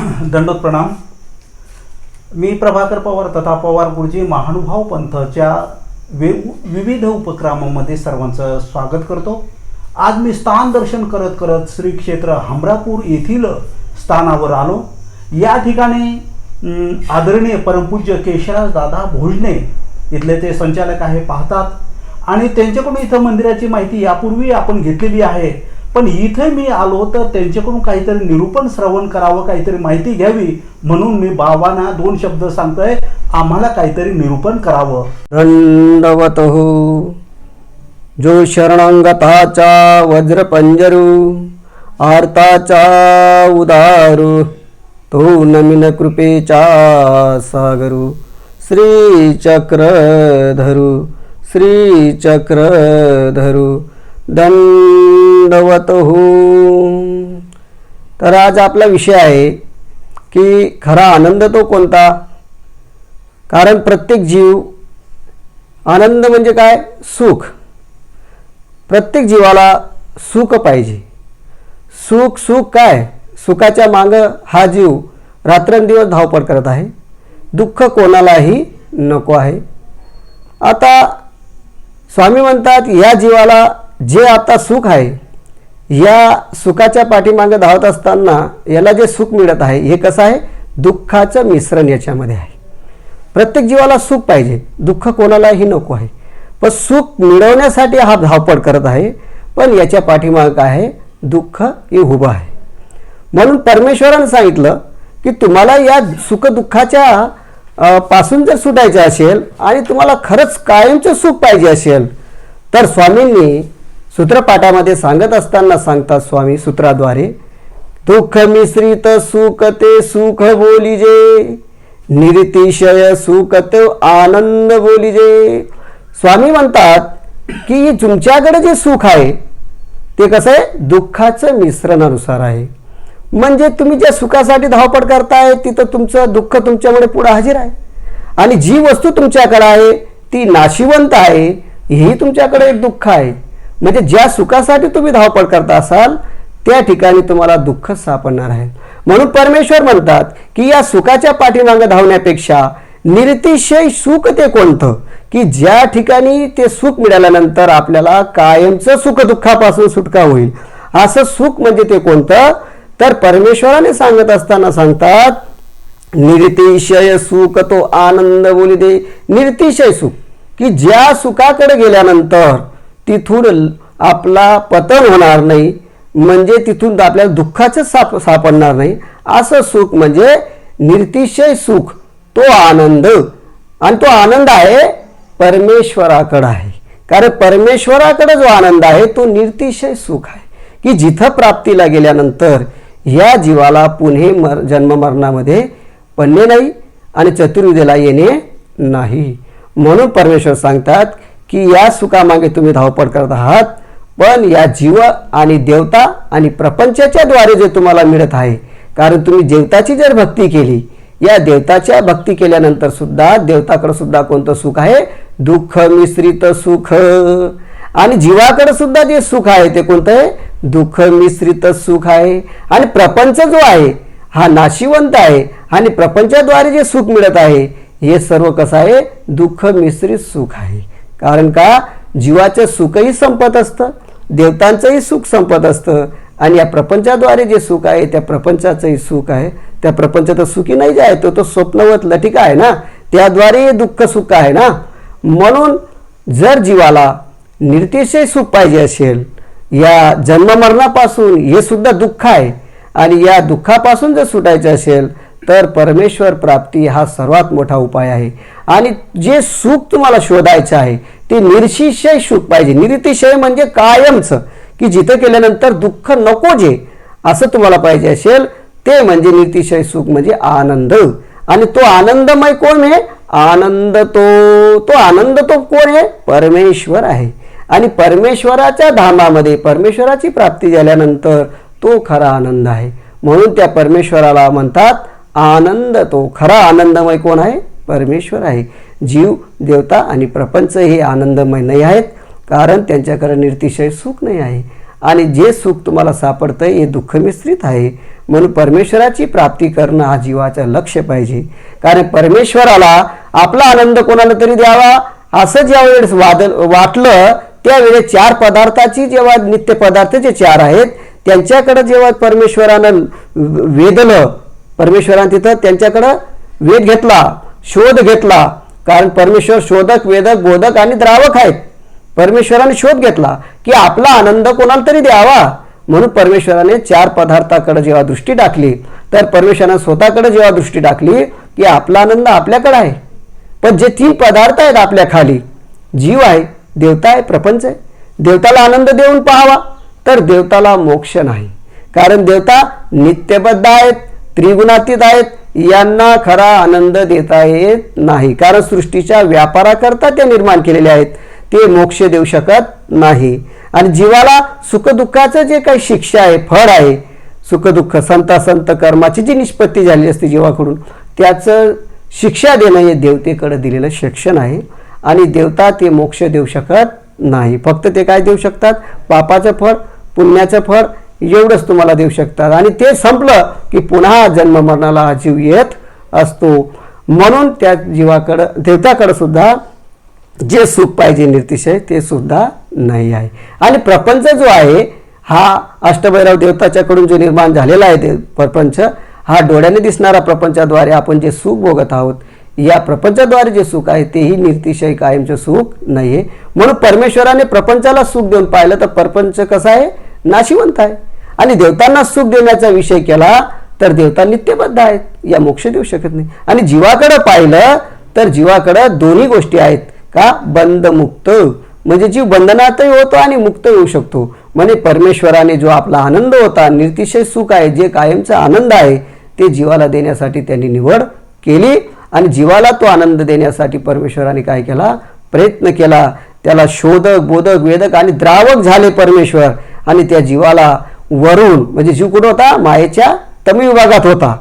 दंडोत प्रणाम. मी प्रभाकर पवार तथा पवार गुरुजी महानुभाव पंथच्या वे विविध उपक्रमामध्ये सर्वांचं स्वागत करतो. आज मी स्थान दर्शन करत करत श्री क्षेत्र हमरापूर येथील स्थानावर आलो. या ठिकाणी आदरणीय परमपूज्य केशराज दादा भोजने इथले ते संचालक आहे पाहतात. आणि त्यांच्याकडून इथं मंदिराची माहिती यापूर्वी आपण घेतलेली आहे. पण इथे मी आलो तर त्यांच्याकडून काहीतरी निरूपण श्रवण करावं काहीतरी माहिती घ्यावी म्हणून मी बाबांना दोन शब्द सांगतोय आम्हाला काहीतरी निरूपण करावं. दंडवतः जो शरणांगताचा वज्रपंजरू आर्ताचा उदारू तो नमिन कृपेचा सागरू। श्रीचक्रधरू श्रीचक्रधरू। दंडवतहू तर आज आपला विषय आहे की खरा आनंद तो कोणता? कारण प्रत्येक जीव आनंद म्हणजे काय? सुख. प्रत्येक जीवाला सुख पाहिजे. सुख सुख काय? सुखाच्या मागं हा जीव रात्रंदिवस धावपळ करत आहे. दुःख कोणालाही नको आहे. आता स्वामी म्हणतात या जीवाला जे आता सुख आहे या सुखाच्या पाठीमागे धावत असताना याला जे सुख मिळत आहे हे कसं आहे? दुःखाचं मिश्रण याच्यामध्ये आहे. प्रत्येक जीवाला सुख पाहिजे. दुःख कोणालाही नको आहे. पण सुख मिळवण्यासाठी हा धावपळ करत आहे. पण याच्या पाठीमागं काय आहे? दुःख हे उभं आहे. म्हणून परमेश्वरानं सांगितलं की तुम्हाला या सुखदुःखाच्या पासून जर सुटायचं असेल आणि तुम्हाला खरंच कायमचं सुख पाहिजे असेल तर स्वामींनी सूत्रपाठामध्ये सांगत असताना सांगतात स्वामी सूत्राद्वारे दुःख मिश्रित सुख ते सुख बोलिजे निरतिशय सुख ते आनंद बोलिजे स्वामी म्हणतात की तुमच्याकडे जे सुख आहे ते कसं आहे? दुःखाचं मिश्रणानुसार आहे. म्हणजे तुम्ही ज्या सुखासाठी धावपळ करताय तिथं तुमचं दुःख तुमच्यामुळे पुढे हजर आहे. आणि जी वस्तू तुमच्याकडे आहे ती नाशिवंत आहे ही तुमच्याकडे एक दुःख आहे. म्हणजे ज्या सुखासाठी तुम्ही धावपळ करता असाल त्या ठिकाणी तुम्हाला दुःख सापडणार आहे. म्हणून परमेश्वर म्हणतात की या सुखाच्या पाठीमागे धावण्यापेक्षा निरतिशय सुख ते कोणतं? की ज्या ठिकाणी ते सुख मिळाल्यानंतर आपल्याला कायमचं सुख दुःखापासून सुटका होईल. असं सुख म्हणजे ते कोणतं? तर परमेश्वराने सांगत असताना सांगतात निरतिशय सुख तो आनंद बोली दे. निरतिशय सुख. की ज्या सुखाकडे गेल्यानंतर तिथून आपला पतन होणार नाही म्हणजे तिथून आपल्याला दुःखाचं साप सापडणार नाही. असं सुख म्हणजे निर्तिशय सुख तो आनंद. आणि तो आनंद आहे परमेश्वराकडं आहे. कारण परमेश्वराकडे जो आनंद आहे तो निर्तिशय सुख आहे. की जिथं प्राप्तीला गेल्यानंतर या जीवाला पुन्हे मर जन्ममरणामध्ये पडणे नाही आणि चतुर्विधेला येणे नाही. म्हणून परमेश्वर सांगतात की या सुखामागे तुम्ही धावपळ करत आहात. पण या जीव आणि देवता आणि प्रपंचाच्या द्वारे जे तुम्हाला मिळत आहे कारण तुम्ही देवताची जर भक्ती केली या देवताच्या भक्ती केल्यानंतर सुद्धा देवताकडे सुद्धा कोणतं सुख आहे? दुःख मिश्रित सुख. आणि जीवाकडे सुद्धा जे सुख आहे ते कोणतं आहे? दुःख मिश्रित सुख आहे. आणि प्रपंच जो आहे हा नाशिवंत आहे. आणि प्रपंचाद्वारे जे सुख मिळत आहे हे सर्व कसं आहे? दुःख मिश्रित सुख आहे. कारण का? जीवाचं सुखही संपत असतं देवतांचंही सुख संपत असतं. आणि या प्रपंचाद्वारे जे सुख आहे त्या प्रपंचाचंही सुख आहे. त्या प्रपंचाचं सुखी नाही जे आहे तो तो स्वप्नवत लटिका आहे ना? त्याद्वारे दुःख सुख आहे ना? म्हणून जर जीवाला निर्तिशय सुख पाहिजे असेल या जन्ममरणापासून हे सुद्धा दुःख आहे. आणि या दुःखापासून जर सुटायचं असेल तर परमेश्वर प्राप्ती हा सर्वात मोठा उपाय आहे. आणि जे सुख तुम्हाला शोधायचं आहे ते निर्शिशय सुख पाहिजे. निरतिशय म्हणजे कायमचं. की जिथं केल्यानंतर दुःख नको जे असं तुम्हाला पाहिजे असेल ते म्हणजे निरतिशय सुख म्हणजे आनंद. आणि तो आनंदमय कोण आहे? आनंद तो. तो आनंद तो कोण आहे? परमेश्वर आहे. आणि परमेश्वराच्या धामामध्ये परमेश्वराची प्राप्ती झाल्यानंतर तो खरा आनंद आहे. म्हणून त्या परमेश्वराला म्हणतात आनंद तो. खरा आनंदमय कोण आहे? परमेश्वर आहे. जीव देवता आणि प्रपंच हे आनंदमय नाही आहेत कारण त्यांच्याकडे निर्तिशय सुख नाही आहे. आणि जे सुख तुम्हाला सापडतं हे दुःख मिश्रित आहे. म्हणून परमेश्वराची प्राप्ती करणं हा जीवाचं लक्ष पाहिजे. कारण परमेश्वराला आपला आनंद कोणाला तरी द्यावा? असं ज्यावेळेस वादल वाटलं त्यावेळेस चार पदार्थाची जेव्हा नित्य पदार्थ जे चार आहेत त्यांच्याकडं जेव्हा परमेश्वरानं वेधलं परमेश्वरानं तिथं त्यांच्याकडं वेध घेतला शोध घेतला. कारण परमेश्वर शोधक वेदक बोधक आणि द्रावक आहेत. परमेश्वराने शोध घेतला की आपला आनंद कोणाला तरी द्यावा. म्हणून परमेश्वराने चार पदार्थाकडे जेव्हा दृष्टी टाकली तर परमेश्वराने स्वतःकडे जेव्हा दृष्टी टाकली की आपला आनंद आपल्याकडे आहे. पण जे तीन पदार्थ आहेत आपल्या खाली जीव आहे देवता आहे प्रपंच आहे. देवताला आनंद देऊन पाहावा तर देवताला मोक्ष नाही. कारण देवता नित्यबद्ध आहेत त्रिगुणातीत आहेत यांना खरा आनंद देता येत नाही. कारण सृष्टीच्या व्यापाराकरता ते निर्माण केलेले आहेत. ते मोक्ष देऊ शकत नाही. आणि जीवाला सुखदुःखाचं जे काही शिक्षा आहे फळ आहे सुखदुःख संता संत कर्माची जी निष्पत्ती झाली असते जीवाकडून त्याचं शिक्षा देणं हे देवतेकडं दिलेलं शिक्षण आहे. आणि देवता ते मोक्ष देऊ शकत नाही. फक्त ते काय देऊ शकतात? पापाचं फळ पुण्याचं फळ एवढंच तुम्हाला देऊ शकतात. आणि ते संपलं की पुन्हा जन्म मरणाला हा जीव येत असतो. म्हणून त्या जीवाकडं देवताकडं सुद्धा जे सुख पाहिजे निर्तिशय ते सुद्धा नाही आहे. आणि प्रपंच जो आहे हा अष्टभैरव देवताच्याकडून जो निर्माण झालेला आहे ते प्रपंच हा डोळ्याने दिसणारा प्रपंचाद्वारे आपण जे सुख भोगत आहोत या प्रपंचाद्वारे जे सुख आहे तेही निर्तिशय कायमचं सुख नाही आहे म्हणून परमेश्वराने प्रपंचाला सुख देऊन पाहिलं तर प्रपंच कसा आहे? नाशिवंत आहे. आणि देवतांना सुख देण्याचा विषय केला तर देवता नित्यबद्ध आहेत. या मोक्ष देऊ शकत नाही. आणि जीवाकडं पाहिलं तर जीवाकडं दोन्ही गोष्टी आहेत. का? बंद मुक्त म्हणजे जीव बंधनातही होतो आणि मुक्त होऊ शकतो. म्हणजे परमेश्वराने जो आपला आनंद होता निर्तिशय सुख आहे जे कायमचा आनंद आहे ते जीवाला देण्यासाठी त्यांनी निवड केली. आणि जीवाला तो आनंद देण्यासाठी परमेश्वराने काय केला? प्रयत्न केला. त्याला शोधक बोधक वेदक आणि द्रावक झाले परमेश्वर. आणि त्या जीवाला वरून म्हणजे जीव कुठं होता? मायेच्या तमी विभागात होता.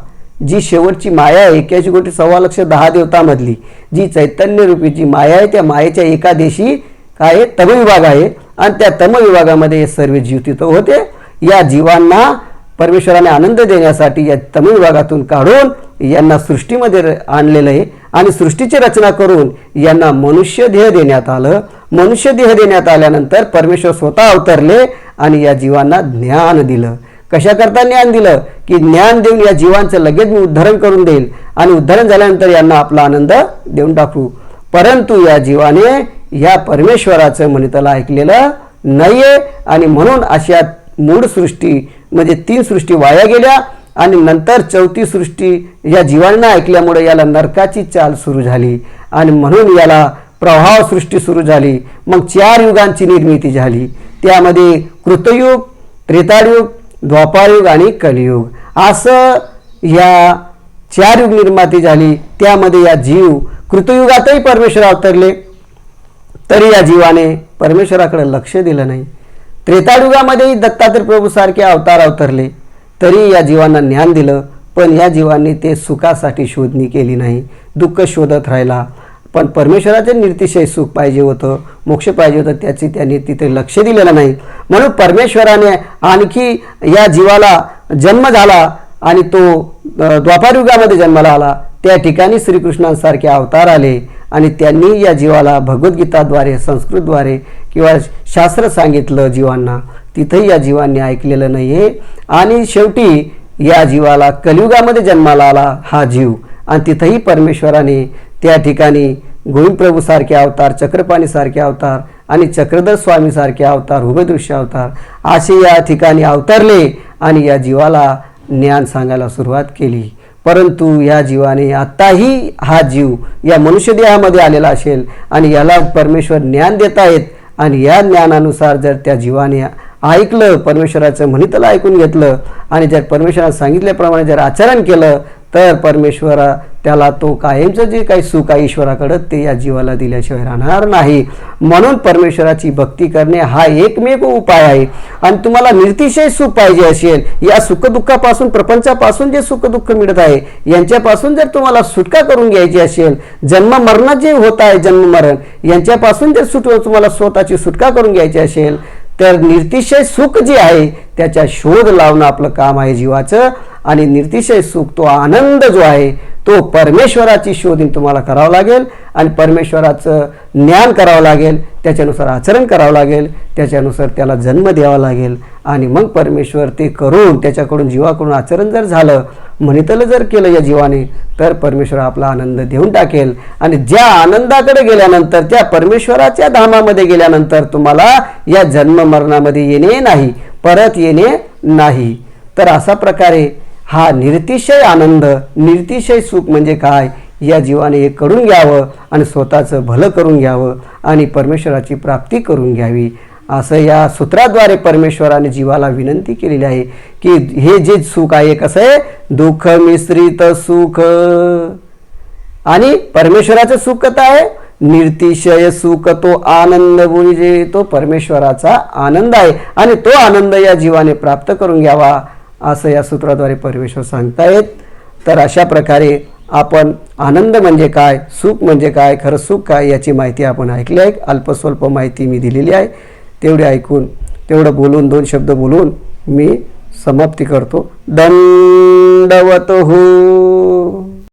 जी शेवटची माया आहे एक्याऐंशी कोटी सव्वा लक्ष दहा देवतामधली जी चैतन्य रूपी जी माया आहे त्या मायेच्या एका देशी काय आहे? तम विभाग आहे. आणि त्या तम विभागामध्ये सर्व जीव तिथं होते. या जीवांना परमेश्वराने आनंद देण्यासाठी या तम विभागातून काढून यांना सृष्टीमध्ये र- आणलेलं आहे. आणि सृष्टीची रचना करून यांना मनुष्य देह देण्यात आलं. मनुष्य देह देण्यात आल्यानंतर परमेश्वर स्वतः अवतरले आणि या जीवांना ज्ञान दिलं. कशाकरता ज्ञान दिलं? की ज्ञान देऊन या जीवांचं लगेच मी उद्धरण करून देईल. आणि उद्धरण झाल्यानंतर यांना आपला आनंद देऊन टाकू. परंतु या जीवाने या परमेश्वराचं म्हणताला ऐकलेलं नाहीये. आणि म्हणून अशा मूळ सृष्टी म्हणजे तीन सृष्टी वाया गेल्या आणि नंतर चौथी सृष्टी या जीवांना ऐकल्यामुळे याला नरकाची चाल सुरू झाली. आणि म्हणून याला प्रभाव सृष्टी सुरू झाली. मग चार युगांची निर्मिती झाली. त्यामध्ये कृतयुग त्रेताळयुग द्वापारयुग आणि कलियुग. असं या चार युग निर्माती झाली. त्यामध्ये या जीव कृतयुगातही परमेश्वर अवतरले तरी या जीवाने परमेश्वराकडे लक्ष दिलं नाही. त्रेताडुगामध्येही दत्तात्रय प्रभू सारखे अवतार अवतरले. तरी या जीवांना ज्ञान दिलं पण या जीवांनी ते सुखासाठी शोधणी केली नाही. दुःख शोधत राहिला. पण परमेश्वराचे निर्तिशय सुख पाहिजे होतं मोक्ष पाहिजे होतं त्याची त्यांनी तिथे लक्ष दिलेलं नाही. म्हणून परमेश्वराने आणखी या जीवाला जन्म झाला आणि तो द्वापारयुगामध्ये जन्माला आला. त्या ठिकाणी श्रीकृष्णांसारखे अवतार आले आणि त्यांनी या जीवाला भगवद्गीताद्वारे संस्कृतद्वारे किंवा शास्त्र सांगितलं जीवांना. तिथंही या जीवांनी ऐकलेलं नाही आहे आणि शेवटी या जीवाला कलियुगामध्ये जन्माला आला हा जीव. आणि तिथंही परमेश्वराने त्या ठिकाणी गोविंदप्रभूसारखे अवतार चक्रपाणीसारखे अवतार आणि चक्रधर स्वामीसारखे अवतार उभयदृश्य अवतार असे या ठिकाणी अवतरले आणि या जीवाला ज्ञान सांगायला सुरुवात केली. परंतु या जीवाने आत्ताही हा जीव या मनुष्य देहामध्ये आलेला असेल आणि याला परमेश्वर ज्ञान देत आहेत आणि या ज्ञानानुसार जर त्या जीवाने ऐकलं परमेश्वराचं म्हणितलं ऐकून घेतलं आणि जर परमेश्वरानं सांगितल्याप्रमाणे जर आचरण केलं तर परमेश्वरा त्याला तो कायमचं जे काही सुख आहे ईश्वराकडं ते या जीवाला दिल्याशिवाय राहणार नाही. म्हणून परमेश्वराची भक्ती करणे हा एकमेव उपाय आहे. आणि तुम्हाला निर्तिशय सुख पाहिजे असेल या सुखदुःखापासून प्रपंचापासून जे सुखदुःख मिळत आहे यांच्यापासून जर तुम्हाला सुटका करून घ्यायची असेल जन्म मरण जे होत आहे जन्म मरण यांच्यापासून जर सुट तुम्हाला स्वतःची सुटका करून घ्यायची असेल तर निर्तिशय सुख जे आहे त्याच्या शोध लावणं आपलं काम आहे जीवाचं. आणि निर्तिशय सुख तो आनंद जो आहे तो परमेश्वराची शोधून तुम्हाला करावं लागेल आणि परमेश्वराचं ज्ञान करावं लागेल त्याच्यानुसार आचरण करावं लागेल त्याच्यानुसार त्याला जन्म द्यावा लागेल आणि मग परमेश्वर ते करून त्याच्याकडून जीवाकडून आचरण जर झालं म्हणितलं जर केलं या जीवाने तर परमेश्वर आपला आनंद देऊन टाकेल. आणि ज्या आनंदाकडे गेल्यानंतर त्या परमेश्वराच्या धामामध्ये गेल्यानंतर तुम्हाला या जन्म मरणामध्ये येणे नाही परत येणे नाही. तर असा प्रकारे हा निर्तिशय आनंद निर्तिशय सुख म्हणजे काय? या जीवाने हे करून घ्यावं आणि स्वतःचं भलं करून घ्यावं आणि परमेश्वराची प्राप्ती करून घ्यावी. असं या सूत्राद्वारे परमेश्वराने जीवाला विनंती केलेली आहे की हे जे सुख आहे कसं आहे? दुःख मिश्रित सुख. आणि परमेश्वराचं सुख कसं आहे? निर्तिशय सुख तो आनंद म्हणजे तो परमेश्वराचा आनंद आहे. आणि तो आनंद या जीवाने प्राप्त करून घ्यावा. असं या सूत्राद्वारे परमेश्वर सांगतायत तर अशा प्रकारे आपण आनंद म्हणजे काय सुख म्हणजे काय खरं सुख काय याची माहिती आपण ऐकली आहे. अल्पस्वल्प माहिती मी दिलेली आहे. तेवढे ऐकून तेवढं बोलून दोन शब्द बोलून मी समाप्ती करतो. दंडवत हो